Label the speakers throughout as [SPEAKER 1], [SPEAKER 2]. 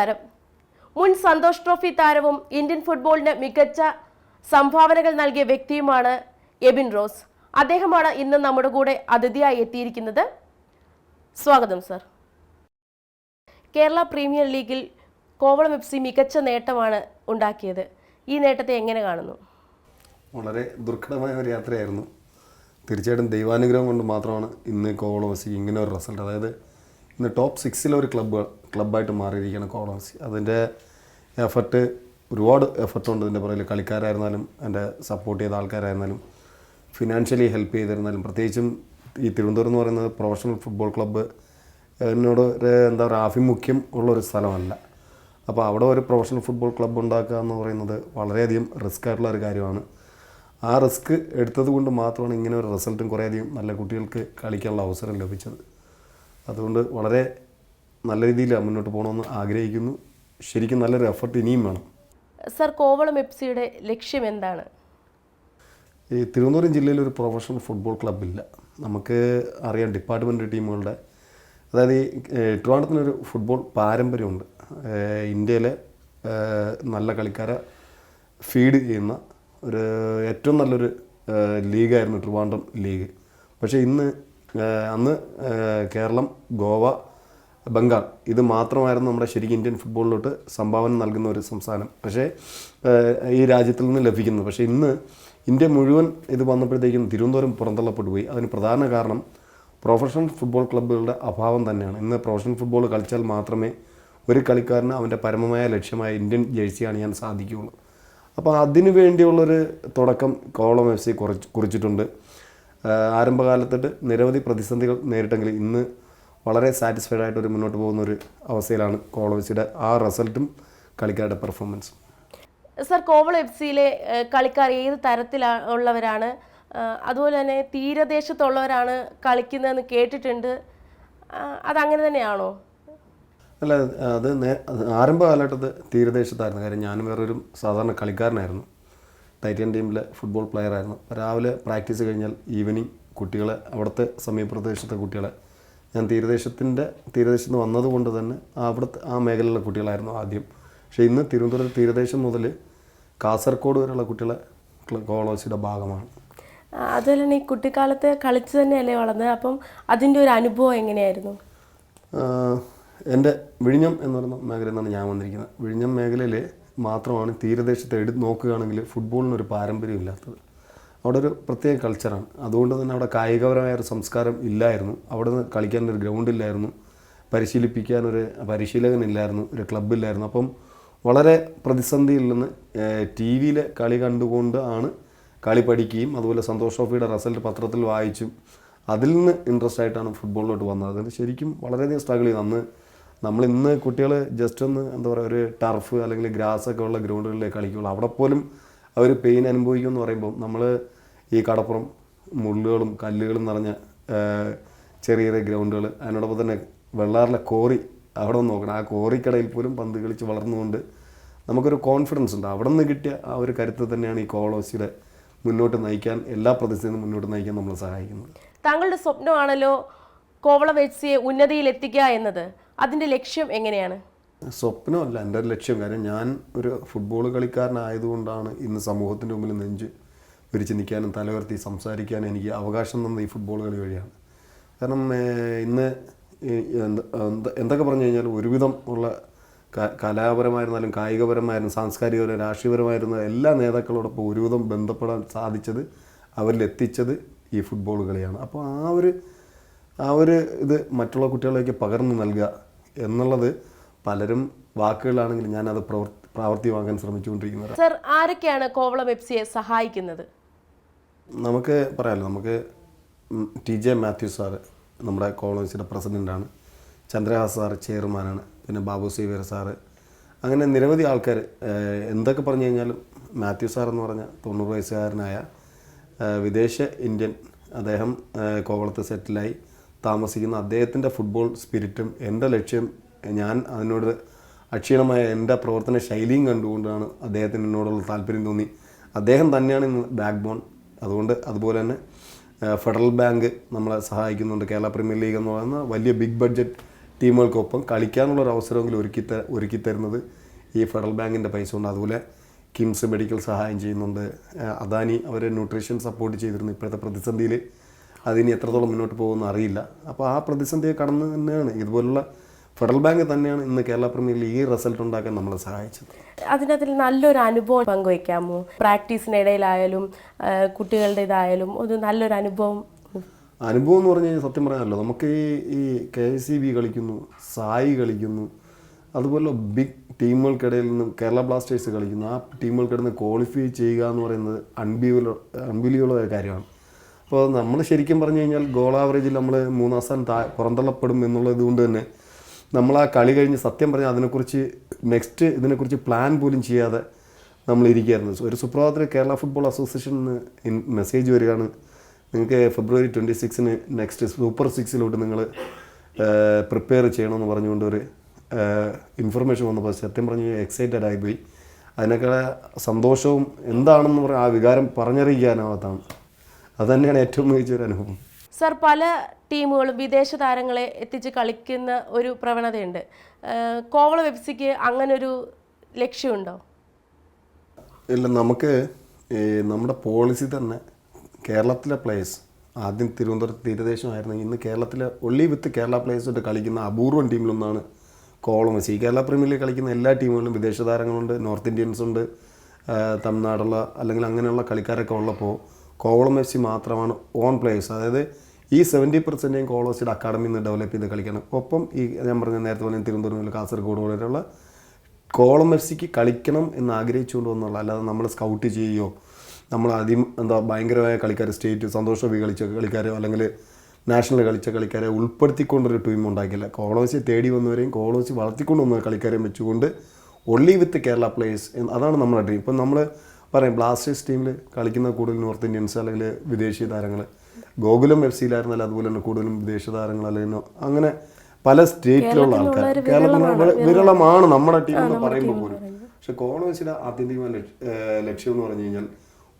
[SPEAKER 1] നമസ്കാരം മുൻ സന്തോഷ് ട്രോഫി താരവും ഇന്ത്യൻ ഫുട്ബോളിന് മികച്ച സംഭാവനകൾ നൽകിയ വ്യക്തിയുമാണ് എബിൻ റോസ്. അദ്ദേഹമാണ് ഇന്ന് നമ്മുടെ കൂടെ അതിഥിയായി എത്തിയിരിക്കുന്നത്. സ്വാഗതം സർ. കേരള പ്രീമിയർ ലീഗിൽ കോവളം എഫ് സി മികച്ച നേട്ടമാണ് ഉണ്ടാക്കിയത്. ഈ നേട്ടത്തെ എങ്ങനെ കാണുന്നു?
[SPEAKER 2] വളരെ ദുർഘടമായ ഒരു യാത്രയായിരുന്നു. തീർച്ചയായിട്ടും ദൈവാനുഗ്രഹം കൊണ്ട് മാത്രമാണ് ഇന്ന് കോവളം എഫ് സി ഇങ്ങനെ ഒരു റിസൾട്ട് അതായത് ഇന്ന് ടോപ്പ് സിക്സിലെ ഒരു ക്ലബ്ബ് ക്ലബ്ബായിട്ട് മാറിയിരിക്കുകയാണ് കോവളമസി അതിന്റെ എഫർട്ട് ഒരുപാട് എഫർട്ടുണ്ട് ഇതിന്റെ പുറകിൽ. കളിക്കാരായിരുന്നാലും എന്റെ സപ്പോർട്ട് ചെയ്ത ആൾക്കാരായിരുന്നാലും ഫിനാൻഷ്യലി ഹെൽപ്പ് ചെയ്തിരുന്നാലും പ്രത്യേകിച്ചും ഈ തിരുവനന്തപുരം എന്ന് പറയുന്നത് പ്രൊഫഷണൽ ഫുട്ബോൾ ക്ലബ്ബ് എന്നോട് എന്താ പറയുക ആഭിമുഖ്യം ഉള്ളൊരു സ്ഥലമല്ല. അപ്പോൾ അവിടെ ഒരു പ്രൊഫഷണൽ ഫുട്ബോൾ ക്ലബ്ബ് ഉണ്ടാക്കുക എന്ന് പറയുന്നത് വളരെയധികം റിസ്ക് ആയിട്ടുള്ള ഒരു കാര്യമാണ്. ആ റിസ്ക് എടുത്തത് കൊണ്ട് മാത്രമാണ് ഇങ്ങനെ ഒരു റിസൾട്ടും കുറേയധികം നല്ല കുട്ടികൾക്ക് കളിക്കാനുള്ള അവസരം ലഭിച്ചത്. അതുകൊണ്ട് വളരെ നല്ല രീതിയിൽ മുന്നോട്ട് പോകണമെന്ന് ആഗ്രഹിക്കുന്നു. ശരിക്കും നല്ലൊരു എഫർട്ട് ഇനിയും വേണം.
[SPEAKER 1] സർ കോവളം എഫ് സിയുടെ ലക്ഷ്യം എന്താണ്?
[SPEAKER 2] ഈ തിരുവനന്തപുരം ജില്ലയിൽ ഒരു പ്രൊഫഷണൽ ഫുട്ബോൾ ക്ലബ്ബില്ല നമുക്ക് അറിയാം ഡിപ്പാർട്ട്മെന്റ് ടീമുകളുടെ അതായത് ഈ ട്രിവാണ്ടത്തിനൊരു ഫുട്ബോൾ പാരമ്പര്യമുണ്ട്. ഇന്ത്യയിലെ നല്ല കളിക്കാരെ ഫീഡ് ചെയ്യുന്ന ഒരു ഏറ്റവും നല്ലൊരു ലീഗായിരുന്നു ട്രിവാൻഡ്രം ലീഗ്. പക്ഷേ ഇന്ന് അന്ന് കേരളം ഗോവ ബംഗാൾ. ഇത് മാത്രമായിരുന്നു നമ്മുടെ ശരിക്കും ഇന്ത്യൻ ഫുട്ബോളിലോട്ട് സംഭാവന നൽകുന്ന ഒരു സംസ്ഥാനം. പക്ഷേ ഈ രാജ്യത്തിൽ നിന്ന് ലഭിക്കുന്നത് പക്ഷേ ഇന്ന് ഇന്ത്യ മുഴുവൻ ഇത് വന്നപ്പോഴത്തേക്കും തിരുവനന്തപുരം പുറന്തള്ളപ്പെട്ടു പോയി. അതിന് പ്രധാന കാരണം പ്രൊഫഷണൽ ഫുട്ബോൾ ക്ലബ്ബുകളുടെ അഭാവം തന്നെയാണ്. ഇന്ന് പ്രൊഫഷണൽ ഫുട്ബോൾ കളിച്ചാൽ മാത്രമേ ഒരു കളിക്കാരന് അവന്റെ പരമമായ ലക്ഷ്യമായ ഇന്ത്യൻ ജേഴ്സി അണിയാൻ സാധിക്കുകയുള്ളൂ. അപ്പോൾ അതിനു വേണ്ടിയുള്ളൊരു തുടക്കം കോളം എഫ് സി കുറച്ച് കുറിച്ചിട്ടുണ്ട്. ആരംഭകാലത്തിട്ട് നിരവധി പ്രതിസന്ധികൾ നേരിട്ടെങ്കിൽ ഇന്ന് വളരെ സാറ്റിസ്ഫൈഡ് ആയിട്ട് ഒരു മുന്നോട്ട് പോകുന്ന ഒരു അവസ്ഥയിലാണ് കോളം എഫ് ആ റിസൾട്ടും കളിക്കാരുടെ പെർഫോമൻസും
[SPEAKER 1] സർ കോവളം എഫ് സിയിലെ കളിക്കാർ ഏത് തരത്തിലാണ് ഉള്ളവരാണ്? അതുപോലെ തന്നെ തീരദേശത്തുള്ളവരാണ് കളിക്കുന്നതെന്ന് കേട്ടിട്ടുണ്ട്. അതങ്ങനെ തന്നെയാണോ?
[SPEAKER 2] അല്ല അത് ആരംഭകാലഘട്ടത്ത് അത് ആരംഭ കാലഘട്ടത്ത് തീരദേശത്തായിരുന്നു. കാര്യം ഞാനും വേറൊരു സാധാരണ കളിക്കാരനായിരുന്നു. ടൈറ്റൻ ടീമിലെ ഫുട്ബോൾ പ്ലെയർ ആയിരുന്നു. രാവിലെ പ്രാക്ടീസ് കഴിഞ്ഞാൽ ഈവനിങ് കുട്ടികളെ അവിടുത്തെ സമീപപ്രദേശത്തെ കുട്ടികളെ. ഞാൻ തീരദേശത്തിന്റെ തീരദേശത്ത് നിന്ന് വന്നതുകൊണ്ട് തന്നെ അവിടുത്തെ ആ മേഖലയിലെ കുട്ടികളായിരുന്നു ആദ്യം. പക്ഷേ ഇന്ന് തിരുവനന്തപുരം തീരദേശം മുതൽ കാസർഗോഡ് വരെയുള്ള കുട്ടികളെ കോളേജിയുടെ ഭാഗമാണ്.
[SPEAKER 1] അതുപോലെ തന്നെ ഈ കുട്ടിക്കാലത്ത് കളിച്ച് തന്നെയല്ലേ വളർന്നത്? അപ്പം അതിന്റെ ഒരു അനുഭവം എങ്ങനെയായിരുന്നു?
[SPEAKER 2] എന്റെ വിഴിഞ്ഞം എന്ന് പറയുന്ന മേഖലയിൽ നിന്നാണ് ഞാൻ വന്നിരിക്കുന്നത്. വിഴിഞ്ഞം മേഖലയിൽ മാത്രമാണ് തീരദേശത്ത് എടുത്ത് നോക്കുകയാണെങ്കിൽ ഫുട്ബോളിനൊരു പാരമ്പര്യം ഇല്ലാത്തത്. അവിടെ ഒരു പ്രത്യേക കൾച്ചറാണ് അതുകൊണ്ട് തന്നെ അവിടെ കായികപരമായ ഒരു സംസ്കാരം ഇല്ലായിരുന്നു. അവിടെ നിന്ന് കളിക്കാൻ ഒരു ഗ്രൗണ്ട് ഇല്ലായിരുന്നു പരിശീലിപ്പിക്കാൻ ഒരു പരിശീലകൻ ഇല്ലായിരുന്നു. ഒരു ക്ലബ്ബില്ലായിരുന്നു അപ്പം വളരെ പ്രതിസന്ധിയിൽ നിന്ന് ടി വിയിലെ കളി കണ്ടുകൊണ്ട് ആണ് കളി പഠിക്കുകയും അതുപോലെ സന്തോഷ് ട്രോഫിയുടെ റിസൾട്ട് പത്രത്തിൽ വായിച്ചും അതിൽ നിന്ന് ഇൻട്രസ്റ്റ് ആയിട്ടാണ് ഫുട്ബോളിലോട്ട് വന്നത്. അതിന് ശരിക്കും വളരെയധികം സ്ട്രഗിൾ ചെയ്തു. അന്ന് നമ്മൾ ഇന്ന് കുട്ടികൾ ജസ്റ്റ് ഒന്ന് എന്താ പറയുക ഒരു ടർഫ് അല്ലെങ്കിൽ ഗ്രാസ് ഒക്കെ ഉള്ള ഗ്രൗണ്ടുകളിൽ കളിക്കുള്ളൂ. അവിടെ പോലും അവർ പെയിൻ അനുഭവിക്കും എന്ന് പറയുമ്പോൾ നമ്മൾ ഈ കടപ്പുറം മുള്ളുകളും കല്ലുകളും നിറഞ്ഞ ചെറിയ ചെറിയ ഗ്രൗണ്ടുകൾ അതിനോടൊപ്പം തന്നെ വെള്ളാറിലെ കോറി അവിടെ ഒന്ന് നോക്കണം. ആ കോറിക്കടയിൽ പോലും പന്ത് കളിച്ച് വളർന്നുകൊണ്ട് നമുക്കൊരു കോൺഫിഡൻസ് ഉണ്ട്. അവിടെ നിന്ന് കിട്ടിയ ആ ഒരു കരുത്ത് തന്നെയാണ് ഈ കോളോസിയുടെ മുന്നോട്ട് നയിക്കാൻ എല്ലാ പ്രതിസന്ധിയും മുന്നോട്ട് നയിക്കാൻ നമ്മളെ സഹായിക്കുന്നത്.
[SPEAKER 1] താങ്കളുടെ സ്വപ്നമാണല്ലോ കോവളം എച്ച് സിയെ ഉന്നതിയിൽ എത്തിക്കുക എന്നത്. അതിന്റെ ലക്ഷ്യം എങ്ങനെയാണ്?
[SPEAKER 2] സ്വപ്നമല്ല എന്റെ ഒരു ലക്ഷ്യം. കാര്യം ഞാൻ ഒരു ഫുട്ബോൾ കളിക്കാരനായതുകൊണ്ടാണ് ഇന്ന് സമൂഹത്തിന്റെ മുമ്പിൽ നെഞ്ച് വിരിച്ച് നിൽക്കാനും തലവർത്തി സംസാരിക്കാനും എനിക്ക് അവകാശം തന്നത് ഈ ഫുട്ബോൾ കളി വഴിയാണ്. കാരണം ഇന്ന് എന്തൊക്കെ പറഞ്ഞു കഴിഞ്ഞാൽ ഒരുവിധം ഉള്ള കലാപരമായിരുന്നാലും കായികപരമായിരുന്നു സാംസ്കാരികപരം രാഷ്ട്രീയപരമായിരുന്ന എല്ലാ നേതാക്കളോടൊപ്പം ഒരുവിധം ബന്ധപ്പെടാൻ സാധിച്ചത് അവരിലെത്തിച്ചത് ഈ ഫുട്ബോൾ കളിയാണ്. അപ്പോൾ ആ ഒരു ആ ഒരു ഇത് മറ്റുള്ള കുട്ടികളിലേക്ക് പകർന്നു നൽകുക എന്നുള്ളത് പലരും വാക്കുകളാണെങ്കിലും ഞാനത് പ്രവർത്തി പ്രാവർത്തികമാക്കാൻ ശ്രമിച്ചുകൊണ്ടിരിക്കുന്നത്.
[SPEAKER 1] സർ ആരൊക്കെയാണ് കോവളം എഫ് സിയെ സഹായിക്കുന്നത്?
[SPEAKER 2] നമുക്ക് പറയാമല്ലോ നമുക്ക് ടി ജെ മാത്യു സാറ് നമ്മുടെ കോളേജിന്റെ പ്രസിഡന്റാണ് ചന്ദ്രഹാസ് സാറ് ചെയർമാനാണ് പിന്നെ ബാബു സേവിയർ സാറ്. അങ്ങനെ നിരവധി ആൾക്കാർ എന്തൊക്കെ പറഞ്ഞു കഴിഞ്ഞാലും മാത്യു സാർ എന്ന് പറഞ്ഞ തൊണ്ണൂറ് വയസ്സുകാരനായ വിദേശ ഇന്ത്യൻ അദ്ദേഹം കോവളത്ത് സെറ്റിലായി. താമസിക്കുന്ന അദ്ദേഹത്തിന്റെ ഫുട്ബോൾ സ്പിരിറ്റും എന്റെ ലക്ഷ്യം ഞാൻ അതിനോട് അക്ഷീണമായ എന്റെ പ്രവർത്തന ശൈലിയും കണ്ടുകൊണ്ടാണ് അദ്ദേഹത്തിന് എന്നോടുള്ള താല്പര്യം തോന്നി. അദ്ദേഹം തന്നെയാണ് ഇന്ന് ബാക്ക് ബോൺ അതുകൊണ്ട് അതുപോലെ തന്നെ ഫെഡറൽ ബാങ്ക് നമ്മളെ സഹായിക്കുന്നുണ്ട്. കേരള പ്രീമിയർ ലീഗ് എന്ന് പറയുന്ന വലിയ ബിഗ് ബഡ്ജറ്റ് ടീമുകൾക്കൊപ്പം കളിക്കാനുള്ള ഒരു അവസരമെങ്കിലും ഒരുക്കി ഒരുക്കി തരുന്നത് ഈ ഫെഡറൽ ബാങ്കിന്റെ പൈസ കൊണ്ട്. അതുപോലെ കിംസ് മെഡിക്കൽ സഹായം ചെയ്യുന്നുണ്ട്. അദാനി അവരെ ന്യൂട്രീഷൻ സപ്പോർട്ട് ചെയ്തിരുന്നു ഇപ്പോഴത്തെ പ്രതിസന്ധിയിൽ. അതിനി എത്രത്തോളം മുന്നോട്ട് പോകുമെന്ന് അറിയില്ല. അപ്പോൾ ആ പ്രതിസന്ധിയെ കടന്ന് തന്നെയാണ്. ഇതുപോലുള്ള ഫെഡറൽ ബാങ്ക് തന്നെയാണ് ഇന്ന് കേരള പ്രീമിയർ ലീഗ് ഈ റിസൾട്ട് ഉണ്ടാക്കാൻ നമ്മളെ സഹായിച്ചത്.
[SPEAKER 1] അതിനകത്തിൽ നല്ലൊരു അനുഭവം പങ്കുവയ്ക്കാമോ? പ്രാക്ടീസിനിടയിലായാലും കുട്ടികളുടെ ഇതായാലും ഒരു നല്ലൊരു അനുഭവം?
[SPEAKER 2] അനുഭവം എന്ന് പറഞ്ഞു കഴിഞ്ഞാൽ സത്യം പറയാനല്ലോ നമുക്ക് ഈ ഈ കെ സി ബി കളിക്കുന്നു സായി കളിക്കുന്നു അതുപോലെ ബിഗ് ടീമുകൾക്കിടയിൽ നിന്നും കേരള ബ്ലാസ്റ്റേഴ്സ് കളിക്കുന്നു. ആ ടീമുകൾക്കിടയിൽ നിന്ന് ക്വാളിഫൈ ചെയ്യുക എന്ന് പറയുന്നത് അൺബിലിയുള്ള ഒരു കാര്യമാണ്. അപ്പോൾ നമ്മൾ ശരിക്കും പറഞ്ഞു കഴിഞ്ഞാൽ ഗോൾ ആവറേജിൽ നമ്മൾ മൂന്നാം സ്ഥാനം താ പുറന്തള്ളപ്പെടും എന്നുള്ളത് കൊണ്ട് തന്നെ നമ്മൾ ആ കളി കഴിഞ്ഞ് സത്യം പറഞ്ഞാൽ അതിനെക്കുറിച്ച് നെക്സ്റ്റ് ഇതിനെക്കുറിച്ച് പ്ലാൻ പോലും ചെയ്യാതെ നമ്മൾ ഇരിക്കുകയായിരുന്നു. ഒരു സുപ്രഭാതത്തിൽ കേരള ഫുട്ബോൾ അസോസിയേഷനിൽ മെസ്സേജ് വരികയാണ്. നിങ്ങൾക്ക് ഫെബ്രുവരി ട്വന്റി സിക്സിന് നെക്സ്റ്റ് സൂപ്പർ സിക്സിലോട്ട് നിങ്ങൾ പ്രിപ്പയർ ചെയ്യണമെന്ന് പറഞ്ഞുകൊണ്ട് ഒരു ഇൻഫർമേഷൻ വന്നപ്പോൾ സത്യം പറഞ്ഞ് എക്സൈറ്റഡ് ആയിപ്പോയി അതിനൊക്കെ സന്തോഷവും എന്താണെന്ന് പറയാം ആ വികാരം പറഞ്ഞറിയിക്കാനാവാത്താണ് അത് തന്നെയാണ് ഏറ്റവും മികച്ച ഒരു അനുഭവം.
[SPEAKER 1] സർ പല ടീമുകളും വിദേശ താരങ്ങളെ എത്തിച്ച് കളിക്കുന്ന ഒരു പ്രവണതയുണ്ട്. കോവള വെബ്സിക്ക് അങ്ങനെ ഒരു അങ്ങനൊരു ലക്ഷ്യമുണ്ടോ?
[SPEAKER 2] ഇല്ല നമുക്ക് ഈ നമ്മുടെ പോളിസി തന്നെ കേരളത്തിലെ പ്ലേയേഴ്സ് ആദ്യം തിരുവനന്തപുരത്ത് തീരദേശമായിരുന്നു. ഇന്ന് കേരളത്തിലെ ഒള്ളി വിത്ത് കേരള പ്ലേയേഴ്സായിട്ട് കളിക്കുന്ന അപൂർവം ടീമിലൊന്നാണ് കോളം എസ് ഈ കേരള പ്രീമിയർ ലീഗ് കളിക്കുന്ന എല്ലാ ടീമുകളിലും വിദേശ താരങ്ങളുണ്ട് നോർത്ത് ഇന്ത്യൻസ് ഉണ്ട് തമിഴ്നാടുള്ള അല്ലെങ്കിൽ അങ്ങനെയുള്ള കളിക്കാരൊക്കെ ഉള്ളപ്പോൾ കോവളം എഫ് സി മാത്രമാണ് ഓൺ പ്ലേയേഴ്സ് അതായത് ഈ സെവന്റി പെർസെന്റേയും കോവളം എഫ് സിയുടെ അക്കാഡമിയിൽ നിന്ന് ഡെവലപ്പ് ചെയ്ത് കളിക്കണം. ഒപ്പം ഈ ഞാൻ പറഞ്ഞ നേരത്തെ പറഞ്ഞ തിരുവനന്തപുരം കാസർഗോഡ് പോലെയുള്ള കോളം എഫ് സിക്ക് കളിക്കണം എന്ന് ആഗ്രഹിച്ചുകൊണ്ട് വന്നുള്ള അല്ലാതെ നമ്മൾ സ്കൗട്ട് ചെയ്യുകയോ നമ്മൾ ആദ്യം എന്താ ഭയങ്കരമായ കളിക്കാർ സ്റ്റേറ്റ് സന്തോഷ വി കളിച്ച കളിക്കാരോ അല്ലെങ്കിൽ നാഷണൽ കളിച്ച കളിക്കാരെ ഉൾപ്പെടുത്തിക്കൊണ്ടൊരു ടീം ഉണ്ടാക്കിയില്ല കോളോസി തേടി വന്നവരെയും കോളോസി വളർത്തിക്കൊണ്ട് വന്ന കളിക്കാരെയും വെച്ചുകൊണ്ട് ഒള്ളി വിത്ത് കേരള പ്ലേയേഴ്സ് അതാണ് നമ്മുടെ ഡ്രീം ഇപ്പം നമ്മൾ പറയും ബ്ലാസ്റ്റേഴ്സ് ടീമിൽ കളിക്കുന്ന കൂടുതൽ നോർത്ത് ഇന്ത്യൻസ് അല്ലെങ്കിൽ വിദേശി താരങ്ങൾ ഗോകുലം എഫ് സിയിലായിരുന്നാലും അതുപോലെ തന്നെ കൂടുതലും വിദേശ താരങ്ങൾ അല്ലെങ്കിൽ അങ്ങനെ പല സ്റ്റേറ്റിലുള്ള ആൾക്കാർ കേരളത്തിൽ വിരളമാണ് നമ്മുടെ ടീം എന്ന് പറയുമ്പോൾ പോലും. പക്ഷെ കോളേജിലെ ആത്യന്തികമായ ലക്ഷ്യ- ലക്ഷ്യം എന്ന് പറഞ്ഞു കഴിഞ്ഞാൽ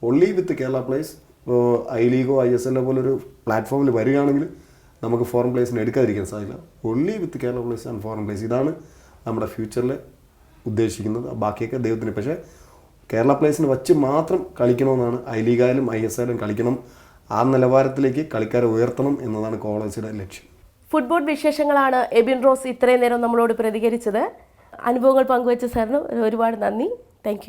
[SPEAKER 2] ഒള്ളി വിത്ത് കേരള പ്ലേസ് ഇപ്പോൾ ഐ ലീഗോ ഐ എസ് എല്ലോ പോലൊരു പ്ലാറ്റ്ഫോമിൽ വരികയാണെങ്കിൽ നമുക്ക് ഫോറിൻ പ്ലേസിന് എടുക്കാതിരിക്കാൻ സാധിക്കില്ല. Only with Kerala players and foreign players ഇതാണ് നമ്മുടെ ഫ്യൂച്ചറിൽ ഉദ്ദേശിക്കുന്നത്. ബാക്കിയൊക്കെ ദൈവത്തിന്. പക്ഷേ കേരള പ്ലേസിന് വച്ച് മാത്രം കളിക്കണമെന്നാണ് ഐ ലീഗായാലും ഐ എസ് ആയാലും കളിക്കണം. ആ നിലവാരത്തിലേക്ക് കളിക്കാരെ ഉയർത്തണം എന്നതാണ് കോളേജിയുടെ ലക്ഷ്യം.
[SPEAKER 1] ഫുട്ബോൾ വിശേഷങ്ങളാണ് എബിൻ റോസ് ഇത്രയും നേരം നമ്മളോട് പ്രതികരിച്ചത്. അനുഭവങ്ങൾ പങ്കുവച്ച സാറിന് ഒരുപാട് നന്ദി. താങ്ക്